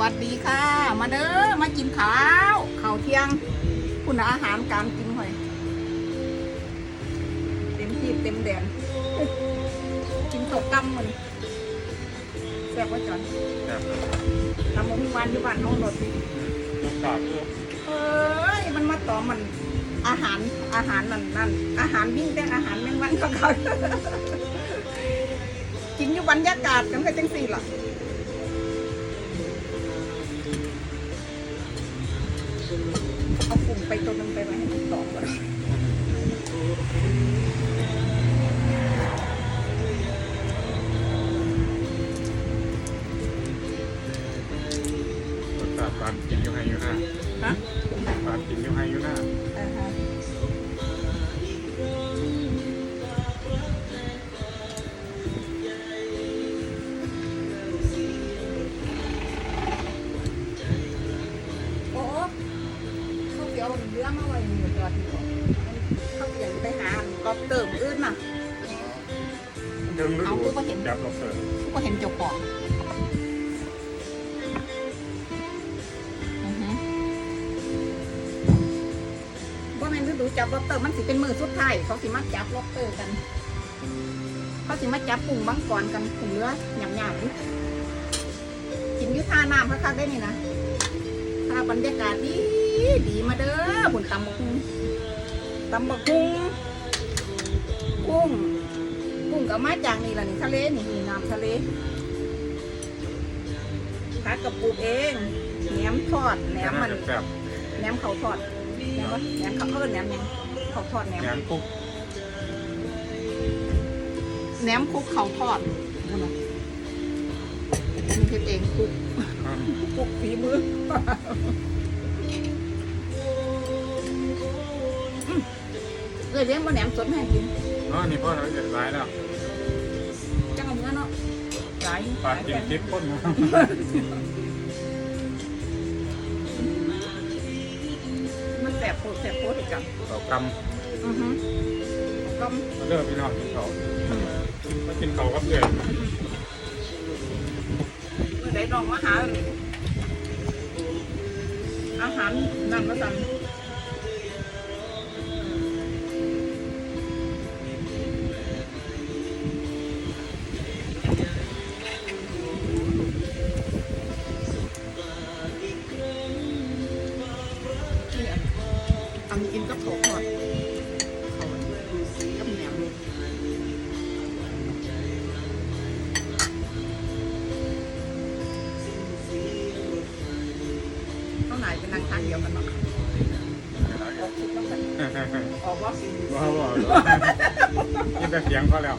วัสดีค่ะ มาเด้อมากินข้าวข้าวเที่ยง คุณอาหารการกินหอยเต็มที่เต็มแดนกินข้าวกำมันแซ่บว่าจอนทำมันวันอยู่บ้านน้องรถดิลูกกาบลูกเอ้ยมันมาต่อมันอาหารอาหารนั่นนั่นอาหารวิ่งแต่อาหารแมงวันก็เขากินอยู่บรรยากาศกันก็จังสี่ล่ะเอาปุ่มไปตัวหนึงไไว้นี่จอดอยู่เขาเปลี่ยนไปหาก็เติมอื่นน่ะดึงฤเอาดูกูก็เห็นจับเราเปิดก็เห็นเจ้าของอือฮึว่าแม่นฤดูจับล็อบสเตอร์มันสิเป็นมือสุดท้ายเขาสิมาจับล็อบสเตอร์กัน เขาสิมาจับปุ่งบังกรกันปุ่งเรือหยำๆนี่กินอยุท่าน้ำคักๆได้นี่นะถ้าบรรยากาศดีดีมาเด้อบุญตำบักหุ่ง ตำบักหุ่งกุ้งกุ้งกับมาจากนี่แหละนี่ทะเลนี่นี่น้ำทะเลพักกับปลูกเองแหนมทอดแหนมมันแซ่บแหนมเขาทอดแหนมวะแหนมเขาเอิ้นแหนมหยังเขาทอดแหนมแหนมกุ๊กแหนมคลุกเขาทอดนั่นน่ะมันเฮ็ดเองคลุกคลุกฝีมืออื ยเลี้ยงมาแหนมสดให้กินอ๋อนี่พ่อเราจะร้ายแล้วจังเอาเนื้อเนาะหลายปานกินทิพย์พ่นนะมันแสบโคตรแสบโคตรอีกจังเรากอือฮึก็ำมาเลิกพี่น้องกินเขามากินเขากับเดือดเมื่อใดลองมาหาอาหารนั่นมาสั่น เสียงเขาแล้ว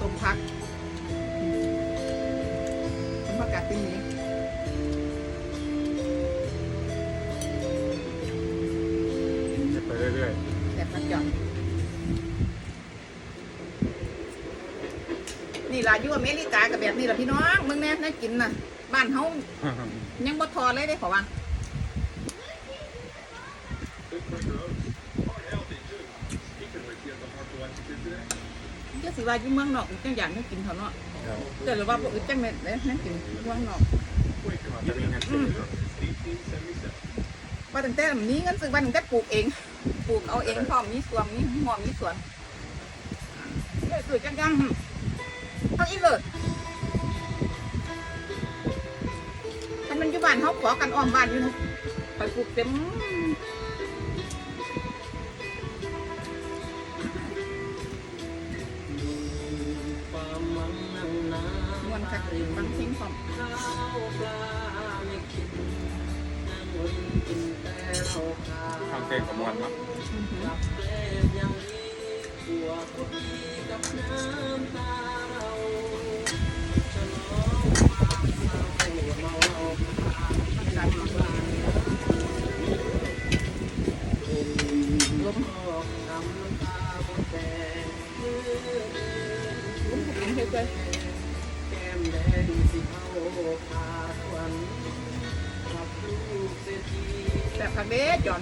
สมพักสมพักกาดเป็นนี้จะไปเรื่อยแต่พักจอนนี่ล่ะอยู่อเมริกากับแบบนี้ล่ะพี่น้องมึงแน่น่ากินน่ะ บ้านเฮาๆยังบ่ทอเลยได้ขอว่า สิว่าอยู่เมืองนอกจังอย่างนึกกินเท่าเนาะแต่หรือว่าบ่อึดจังแม่นเด้นั่นกินเมืองนอกจะมีเงินซื้อว่าตั้งแต่มีเงินซื้อบ้านตั้งแต่ปลูกเองปลูกเอาเองพร้อมมีสวนมีหอมมีสวนเลยสวยจังจังๆเอาอีเลยถ้ามันอยู่บ้านเขาขอกันอ้อมบ้านอยู่นะไปปลูกเต็มม ทำเพลงกับมวลมั้งอือหือลมลมผมเฮ็ดเลยแต่ คักเด้อน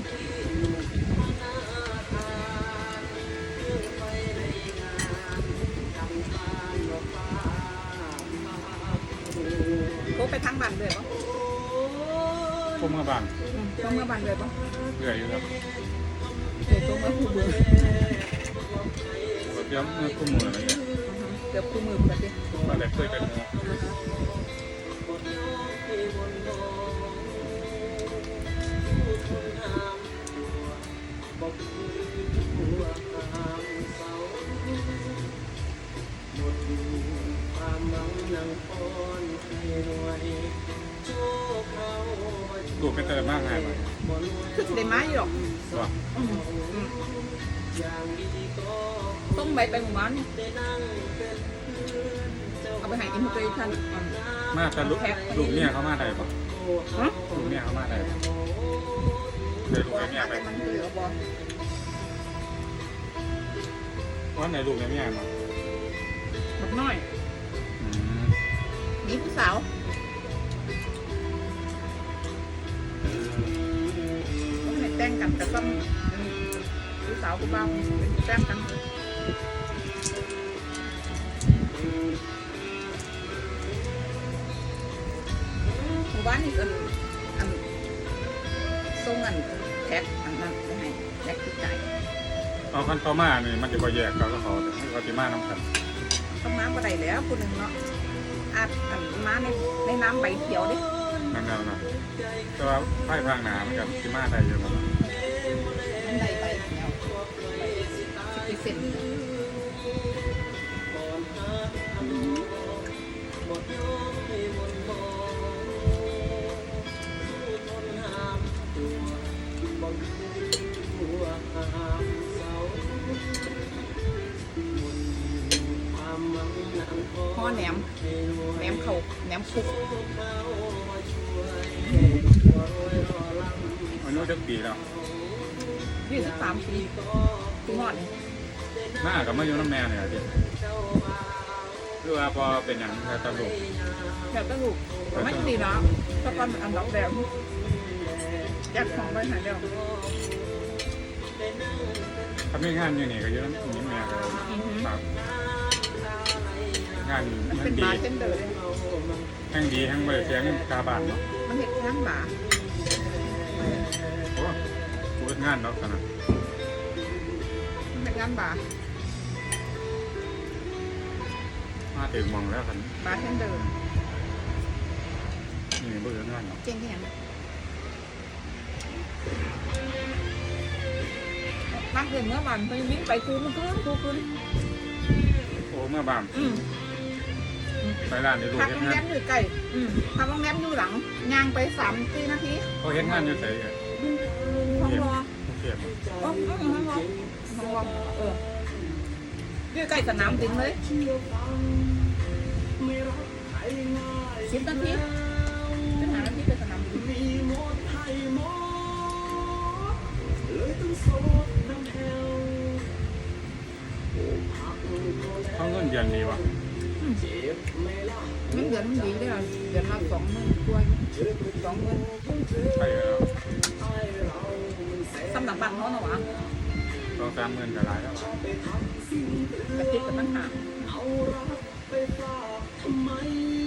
โคไปทั้งบัานเลยปะคมกระบังทางมื่อบัานเลยปะเรื่อยอยู่ครับเดี๋ยวโคมาคู่มือเแบบย้ำเมื่อคู่มือเงี้ยเดี๋ยวคู่มือแบบนี้มาแบบเคยเป็นเนื้อ ต้มใบไปหมู่บ้านนี่เอาไปให้อินเตอร์ชันอืมมาแต่ลูกลูกเนี่ยเขามาได้ปะฮะลูกเนี่ยเขามาได้ปะเลยลูกว่าเนี่ยไปแต่มันเหลือบอวันไหนลูกเนี่ยมาบักน้อยอืมนี่ผู้สาวต้องให้แต่งกันแต่ต้องอืมผู้สาวผู้บ่าวเป็นแต่งกัน มู่บ้านนี่อันอันส่งอันแท็กอันนั้นไปให้แท็กที่ใจายเอาคันเขามานี่มันจะก็แยกเขาก็เขาแต่เขาจะมาน้ำกันต้องน้ำก็ได้แล้วคนหนึ่งเนาะอาจอันมาในในน้ำใบเขียวดินั่นแล้วนะแต่ว่าไพ่พางหนามันกับจะมาได้เยอะมากมันได้ใบเขียวใบสิบเซน ห่อแหนมแหนมเขาแหนมคุกอายุจะปีแล้วยี่สิบสามปีปีหอดนี่มากับมาอยู่น้ำแม่เนี่ยดิคือว่าพอเป็นอย่างแค่ตลกแบบตลูกไม่ดีเนาะตะกอนอันดับแดง ยัดของไปหาเดียวถ้าไม่งานอย่างนี้ก็อยุ่น้ำนี้แม่ก็ครับงานมันมัเป็นนดีบาร์เทนเดอร์เลยแห่งดีแห่งบริเสียเงินกาบานเนาะมันเห็ดงานบาร์โอ้กูเฮ็ดงานเนาะขนาดมันเป็นงานบาร์มาถึงมองแล้วกันบาร์เทนเดอร์นี่เบื่องานเนาะเก่งแค่ไหน บ้านเกิดเมื่อวันไปวิ่งไปคูมันขึ้นคูขึ้นโอ้เมื่อบานอืมไปร้านในลูกพักเฮ็โรดงแรงานมอยู่ไกลอืมพักโรงแรมอยู่หลังย่างไปสามสี่นาทีเขาเฮ็ดงานอยู่ไสกันห้องรอเทียบอ๋อห้องรอห้องรอเอออยู่ใกล้สนามบินเลยสิบนาที เขาเงินเดือนดีวะเงินเดือนมันดีเลยอะเดือนละสองหมื่นกว่าสองหมื่นไปแล้วสำหรับบ้านเขาเนาะวะสองสามหมื่นก็หลายแล้วกระติกกับตั้งหาว่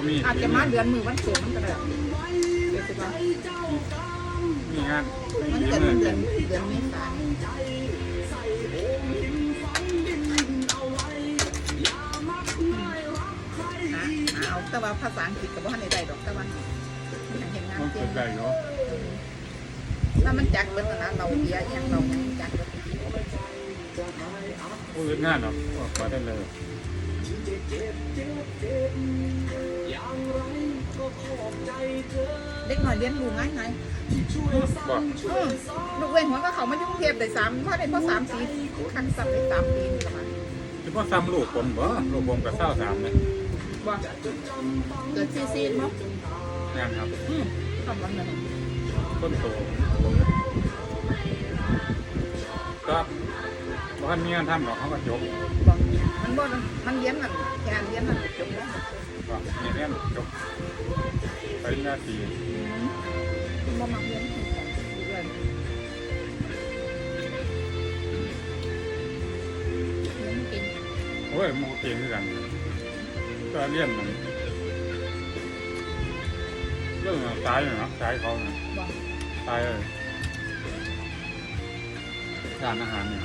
ามีอาจจะมาเดือนมือวันเกิดมันก็ได้เดี๋ยวสิว่ามีงานมันมีเกิดเงินเดือนเดือนเมษายนหาหาเอาแต่ว่าภาษาอังกฤษกับว่าในใดดอกแต่ว่ามันยังเห็นงานมันเก่เกิงดได้อยู่ถ้ามันจักเบิดนะเราเบียร์อย่างเรายังจักเบิดผู้เฮ็ดงานเนาะก็ได้เลย เด็กหน่อยเรียนรู้ง่ายไงบอกอืมลูกเว้นหัวก็เขามายุ่งเทพได้สามพ่อได้พ่อสามปีคันสับได้สามปีนี่ประมาณเฉพาะซ้ำลูกผมบ่ลูกผมกับเศร้าสามเลยว่าเกิดซีซีมั้งงานครับอืมทำวันนั้นต้นโตก็เพราะท่านมีงานทำหรอกเขาก็จบบอกมันบ่มันเลี้ยนนั่นแค่เลี้ยนนั่นจบแล้ว ก็มีเรียนจบปริญญาตรีคุณบ่มาเลี้ยนอยู่เลยเลี้ยนเก่งโอ้ยหมูเก่งคือกันก็เรียนมันเรื่องตายอยู่นะตายเขาเนี่ยตายเลยร้านอาหารเนี่ยค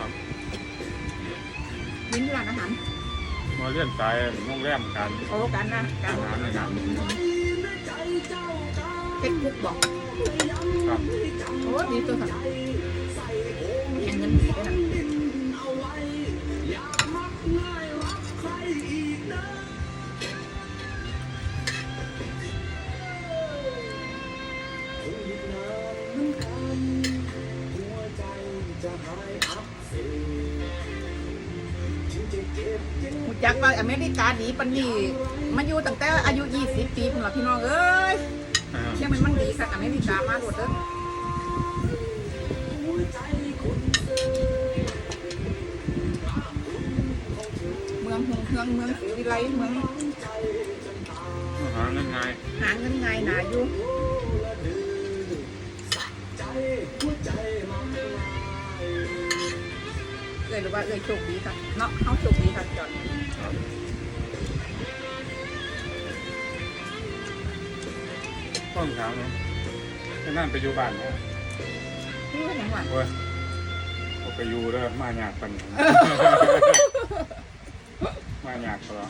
รับลิ้นร้านอาหาร มาเรียนตายโรงแรมกันโอ้การนะกาอารหารในงานเฮ็ดคุกบอกครับโอ้ดีตัวสั่นแข่งเงินดีด้วยนะ จักว่าอเมริกาดีปันนี่มาอยู่ตั้งแต่อายุ 20 ปีพุ่นล่ะพี่น้องเอ้ยอ่าเชื่อมันมันดีค่ะอเมริกามาโดดเด้อเมืองหงเมืองเมืองศรีวิไลเมืองอาหารง่ายหาเงินง่ายหนาอยู่เอ้ ยหรือว่าเอ้ยโชคดีค่ะเนาะเขาโชคดีค่ะจอนๆครับต้องถามเนาะที่นั่นไปอยู่บ้านเนาะนี่ว่าอย่างหวานโอ้ยผมไปอยู่แล้วมาหยากปันมาหยากเหรอ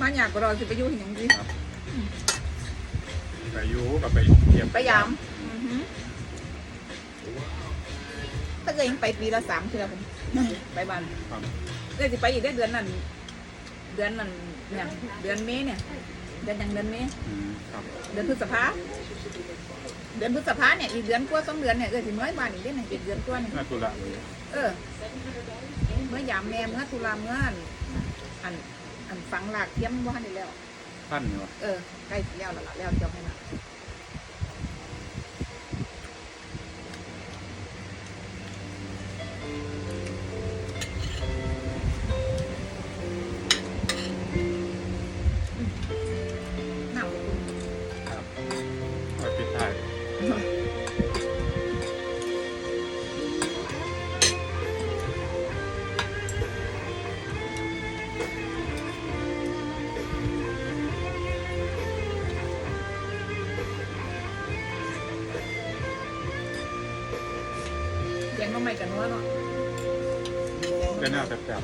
มาอยากก็รอสิไปอยู่ที่หยังดีไปอยู่กับไปเทียบไปยาม เกิดยังไปปีละสามเทื่อผมไปบ้านครับ เอ้ยสิไปอีกได้เดือนนั้นเดือนนั้นเนี่ยเดือนเมษเนี่ย เดือนยังเดือนเมษอืมครับเดือนพฤษภาเดือนพฤษภาเนี่ยอีกเดือนกว่าสองเดือนเนี่ยเออถึงน้อยบ้านอีกได้หนึ่งอีกเดือนกว่าเนี่ยน่าตุละเลยเออเมื่อยามแม่เมื่อตุลาเมื่ออันอันอันฝังหลากเทียมว่าได้แล้ว ท่านเนี่ยวะเออใกล้สิแล้วและละแล้วจบให้ละ เป็นหน้าแซ่บ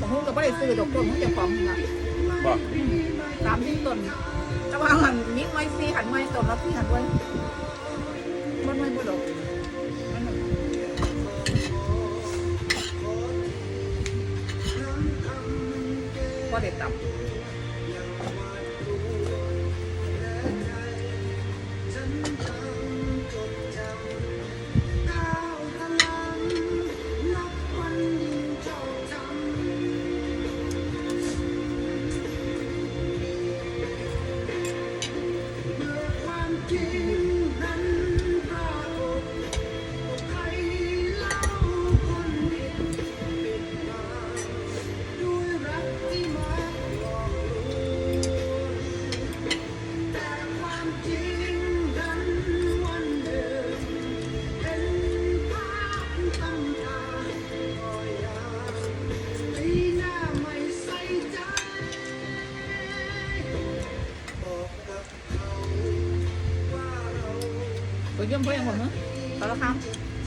บางคนก็ไม่ได้ซื้อดอกต้นของเจ้าของนะๆบอกตามที่ต้นแต่ว่าหันมีไม้ซีหันไม้ต้นแล้วพี่หันไว้มันไม่บุดอก พอ เด็ดตับตัวเยี่ยมเพื่อนผมเนอะเอาละครับ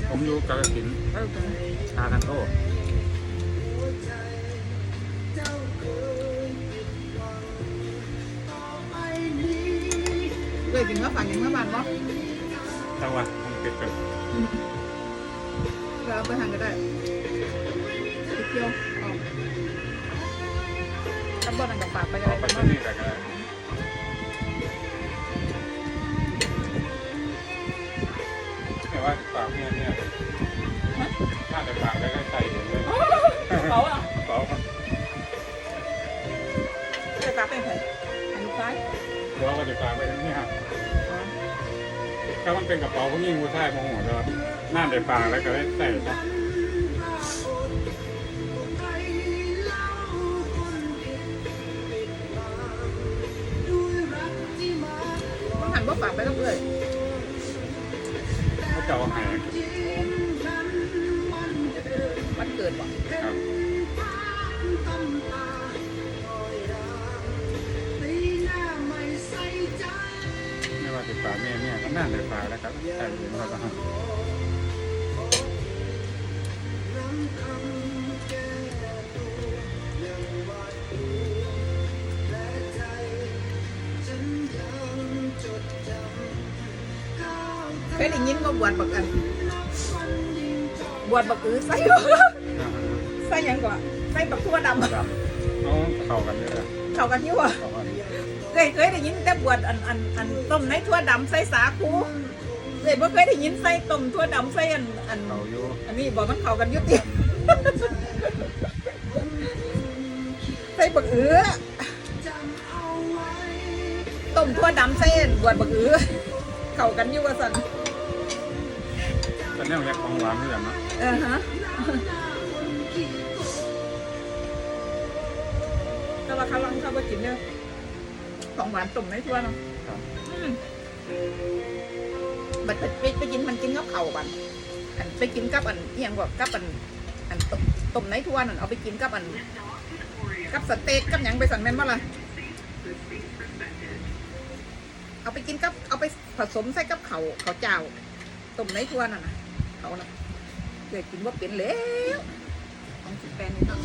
ผมอยู่กาฬสินธุ์เออตัวทากันโต้เลยถึงว่าฝั่งยังเมื่อวานวะจังหวัดผมเป็ดกันเราไปทางก็ได้ไปเที่ยวออกตำบลอันกับปากไปออะอกไรไปกันที่บ้างนี่กันก็ได้ ว่าฝากเนี่ยเนี่ยน่าจะฝากได้ใส่เลยโอ้เขาอะเป๋าจะกลับไปไหนอันนี้ซ้ายหัวก็จะฝากไปทั้งนี้ครับถ้ามันเป็นกระเป๋าพวกนี้งูใช่โมโหเลยน่าเดือดฝากแล้วก็ได้ใส่ซะต้องหันว่าฝากไปต้องเลย จะเอาใหายวันเกิดว่ะครับไม่ว่าติดฝากแม่เนี่ยก็น่าเดือดฝากแล้วครับใส่เงินเขา ยได้ยินว่าบวชบักอันบวชบักอือใส่ใส่หยังก่อนใส่บักทั่วดำครับเอาเข้ากันด้วยนะเข้ากันอยู่อะเข้ากันเคยเคยได้ยินแต่บวชอันอันอันต้มในทั่วดำใส่สาคูเลยบ่เคยได้ยินใส่ต้มทั่วดำใส่อันอันเขาอยู่อันนี้บอกมันเข้ากันอยุติใส่บักอือต้มทั่วดำใส่อันบวชบักอือเข้ากันอยู่ว่าสัน แต่แนวแรกของหวานเหมือนกันเนาะเออฮะแต่ว่าเขาลองเขาไปกินเนี่ยของหวานต้มในทั่วเนาะครับอืมบัดไปไปไปกินมันกินกับเข่าวบันอันไปกินกับอันเอียงกว่ากับอันอันต้มต้มในทั่วนั่นเอาไปกินกับอัน กับสเต็กกับหยังไปสั่นแม่นบ่ล่ะเอาไปกินกับเอาไปผสมใส่กับเขาวเขาวเจ้าต้มในทั่วนั่นน่ะ เขาน่ะเคยกินว่าเป็นแล้วของสิแปนนี่ต้อง